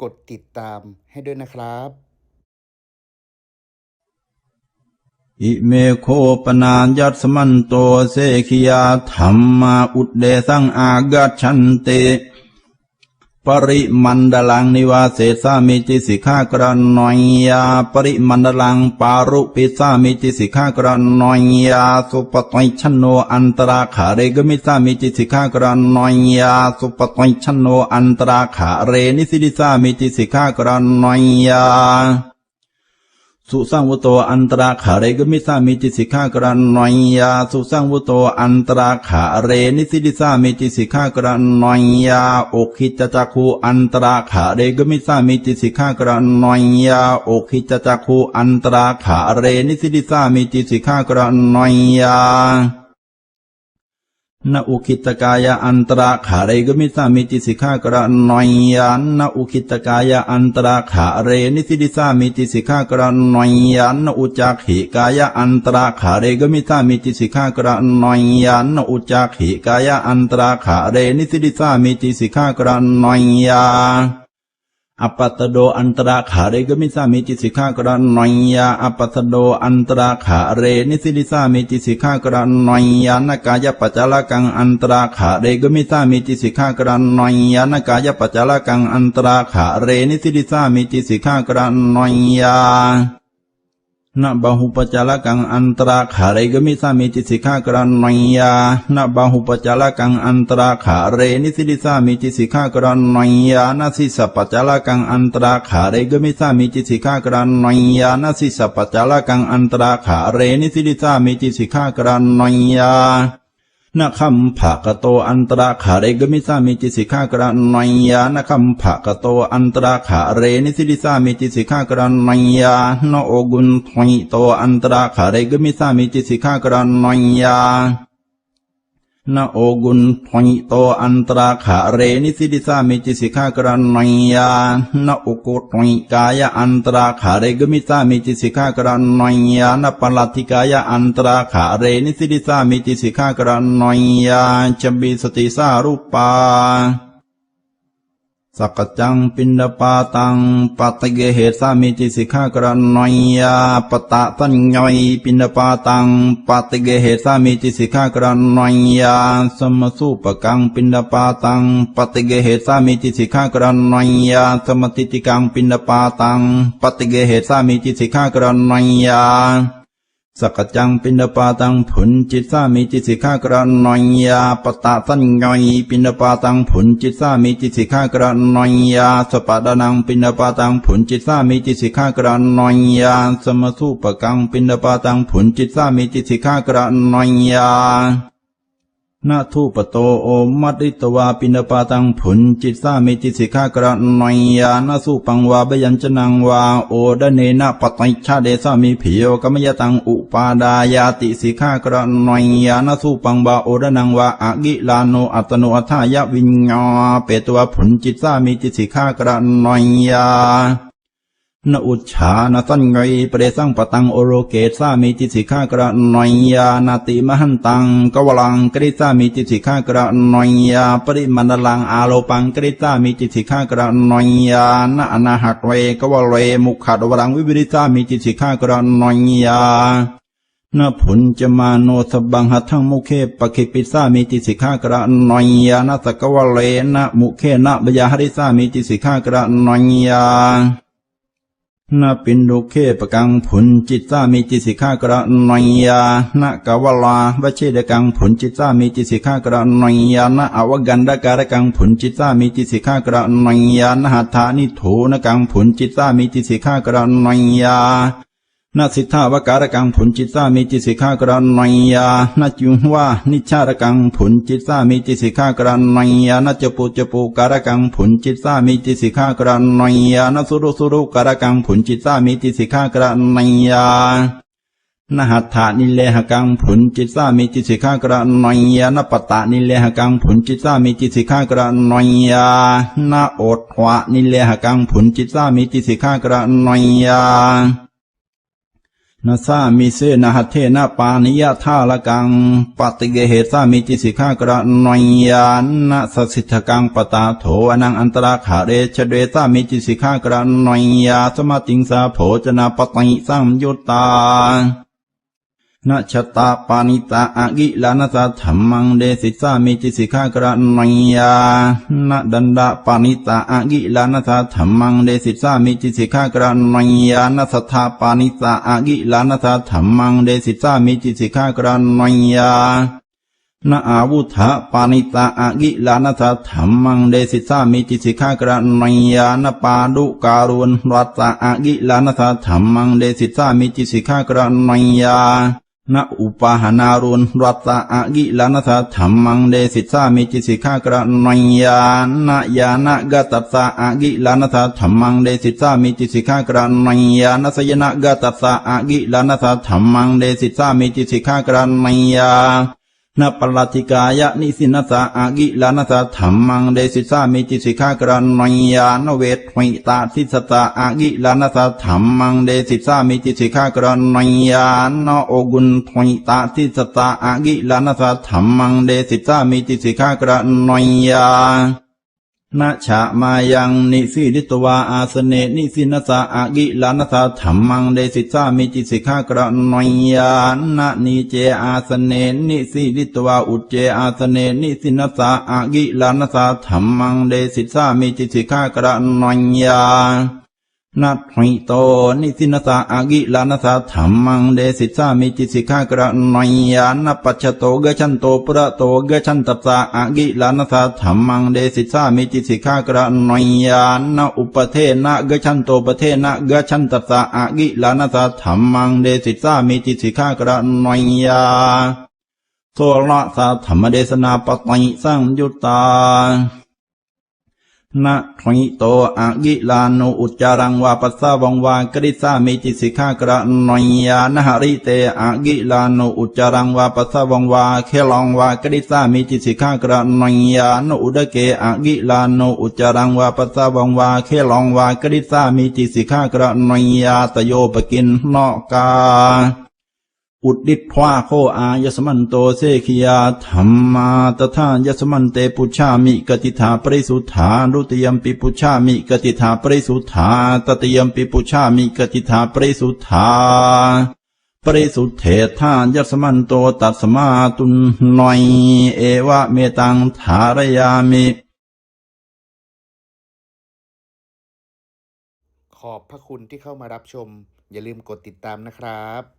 กดติดตามให้ด้วยนะครับ อิเมโคปนานยัตสมันโตเซขียาธรรมาอุดเดสังอากัชันเต ปริมันดลังนิวาเสสามิจิสิกขากรนอยยาปริมันดลังปารุปิสามิจิสิกขากรนอยยาสุปตัยชนโนอันตราขาเรกมิสามิจิสิกขากรนอยยาสุปตัยชนโนอันตราขาเรนิสิดิสามิจิสิกขากรนอยยา สุสังวุโตอันตราขาเรกมิสามิจิสิกขากรันนอยยาสุสังวุโตอันตราขาเรนิสิติสามิจิสิกขากรันนอยยาโอคิจจักคูอันตราขาเรกมิสามิจิสิกขากรันนอยยาโอคิจจักคูอันตราขาเรนิสิติสามิจิสิกขากรันนอยยา นอุคิตกายะอันตราขาเรกมิสามิติสิกขากระนอยยานนอุคิตกายะอันตราขาเรนิสิติสามิติสิกขากระนอยยานนอุจักขิกายะอันตราขาเรกมิสามิติสิกขากระนอยยานนอุจักขิกายะอันตราขาเรนิสิติสามิติสิกขากระนอยยา อปัตโดอันตราขาเรกมิสามิจิสิกขากรนอยยาอปัตโดอันตราขาเรนิสิลิสามิจิสิกขากรนอยยานกายปัจจลกังอันตราขาเรกมิสามิจิสิกขากรนอยยานกายปัจจลกังอันตราขาเรนิสิลิสามิจิสิกขากรนอยยา นบาหุปจาลกังอันตราขาเรกมิสามิจิสิกขากรนอยยานบาหุปจาลกังอันตราขาเรนิสิลิสามิจิสิกขากรนอยยานาสิสปจาลกังอันตราขาเรกมิสามิจิสิกขากรนอยยานาสิสปจาลกังอันตราขาเรนิสิลิสามิจิสิกขากรนอยยา นะคัมภะกะโตอันตราขาเรกมิสามิจิสิกขากระนัยยานะคัมภะกะโตอันตราขาเรนิสิลิสามิจิสิกขากระนัยยานะโอกุนทวิโตอันตราขาเรกมิสามิจิสิกขากระนัยยา นาโอกุณทวิโตอันตราขาเรนิสิติสามิจิสิกขากรณียานโอุกุทวิกายอันตราขาเรกมิสามิจิสิกขากรณียานะปลัติกายอันตราขาเรนิสิติสามิจิสิกขากรณียาจมบิสติสารูปา สักจังปินดาปาตังปัตเกเหสามิจิสิกขากรนอยยาปตะตัญญอยปินดาปาตังปัตเกเหสามิจิสิกขากรนอยยาสมสุปกังปินดาปาตังปัตเกเหสามิจิสิกขากรนอยยาสมติติกังปินดาปาตังปัตเกเหสามิจิสิกขากรนอยยา สกจังปินปาตังผลจิตสามิจิสิกขากรนอยยาปตะสัญญอยปินปาตังผลจิตสามิจิสิกขากรนอยยาสปะดานังปินปาตังผลจิตสามิจิสิกขากรนอยยาสมสุปกังปินปาตังผลจิตสามิจิสิกขากรนอยยา นาทูปโตโอมัดิตวาปินปาตังผุนจิตสามิจิสิกขากรนอยยานาสุปังวาบยัญชนังวาโอดเนนะปตัยชาเดสามิผิโยกมยตังอุปาดายาติสิกขากรนอยยานาสุปังวาโอดนังวาอากิลาโนอัตโนอัฏฐายวิญญาเปตวาผุนจิตสามิจิสิกขากรนอยยา นอุจฉานสัญไงเปรสังปตังโอโรเกตสามิจิสิกขากระนอยยานาติมหันตังกวลังกริสามิจิสิกขากระนอยยาปริมันลังอาโลปังกริสามิจิสิกขากระนอยยานาอนาหักเวกวเลมุขัดวรังวิบริสามิจิสิกขากระนอยยานาผุนจะมาโนสบังหัทั้งมุเคปะคิปิสามิจิสิกขากระนอยยานาสกวเลนะมุเคนะบยาหริสามิจิสิกขากระนอยยา นาปินโดเคปกังผลจิตตามีจิสิกขากระนอยยานะกวลาวเชเดกังผลจิตตามีจิสิกขากระนอยยานะอวกันดการกังผลจิตตามีจิสิกขากระนอยยานะหัตถานิโถนกังผลจิตตามีจิสิกขากระนอยยา นาสิทธาวการกังผุนจิตสามิจิตสิกขากระนอยยานาจุงว่านิชารกังผุนจิตสามิจิตสิกขากระนอยยานาจปุจปุการกังผุนจิตสามิจิตสิกขากระนอยยานาสุรุสุรุการกังผุนจิตสามิจิตสิกขากระนอยยานหัตถานิเลหกังผุนจิตสามิจิตสิกขากระนอยยานปตะนิเลหกังผุนจิตสามิจิตสิกขากระนอยยานาโอดหวะนิเลหกังผุนจิตสามิจิตสิกขากระนอยยา นาซามิเสนาหัตเทนาปานิยะท่าละกังปฏิเกเหสามิจิสิขากระนอยยานะสสิทธกังปตาโถอนังอันตราขาเรชเดซามิจิสิขากระนอยยาสมาติงสาโผจนาปติสัมยุตตา นะชตาปานิตาอากิลานาสาธรรมังเดสิสามิจิสิกากระนอยยานะดันดาปานิตาอากิลานาสาธรรมังเดสิสามิจิสิกากระนอยยานะสัทาปานิตาอากิลานาสาธรรมังเดสิสามิจิสิกากระนอยยานะอาวุธะปานิตาอากิลานาสาธรรมังเดสิสามิจิสิกากระนอยยานะปาดุการุณรัตตาอากิลานาสาธรรมังเดสิสามิจิสิกากระนอยยา นะอุปาหนารุนรัตตะอากิลานัสะธรรมังเดสิตามิจิสิกขากระนัยยานะยานะกะตัสสะอากิลานัสะธรรมังเดสิตามิจิสิกขากระนัยยานะสยนะกัตัสสะอากิลานัสะธรรมังเดสิตามิจิสิกขากระนัยยา นปลัติกายะนิสินาสะอากิลานาสะธรรมังเดสิสามิจิสิกากรนอยยานเวทหิตาทิสตะอากิลานาสะธรรมังเดสิสามิจิสิกากรนอยยานโอกุณหิตาทิสตะอากิลานาสะธรรมังเดสิสามิจิสิกากรนอยยา นะฉะมายังนิสิริตวาอาสเนนิสินสะอากิลานัสะธรรมังเดสิตามิจิสิกากระนอยยานะนิเจอาสเนนิสิริตวาอุจเจอาสเนนิสินสะอากิลานัสะธรรมังเดสิตามิจิสิกากระนอยยา นัตหิโตนิสินสาอากิลานัสสะธรรมังเดสิสามิจิสิกขากระนอยยานปัจจโตเกชันโตปะโตเกชันตัสสะอากิลานัสสะธรรมังเดสิสามิจิสิกขากระนอยยานอุปเทนะเกชันโตปเทนะเกชันตัสสะอากิลานัสสะธรรมังเดสิสามิจิสิกขากระนอยยาโสละสาธรรมเดสนาปติสังยุตตา นะทิโตอะกิลานุอุจจารังวาปัสสาวังวากริสามิจิสิกขากระนอยยานหริเตอะกิลานุอุจจารังวาปัสสาวังวาเคลองวากริสามิจิสิกขากระนอยยานุอุดเกอะกิลานุอุจจารังวาปัสสาวังวาเคลองวากริสามิจิสิกขากระนอยยาตโยปกินนอกา อุดดิทวาโคอายสมันโตเสขียาธรรมาตถายสมันเตปุชามิกติถาปริสุทธารุติยมปิปุชามิกติถาปริสุทธาตติยมปิปุชามิกติถาปริสุทธาปริสุทธเถทายสมันโตตัสมาตุนหน่อย เอวะเมตังธารยามิ ขอบพระคุณที่เข้ามารับชม อย่าลืมกดติดตามนะครับ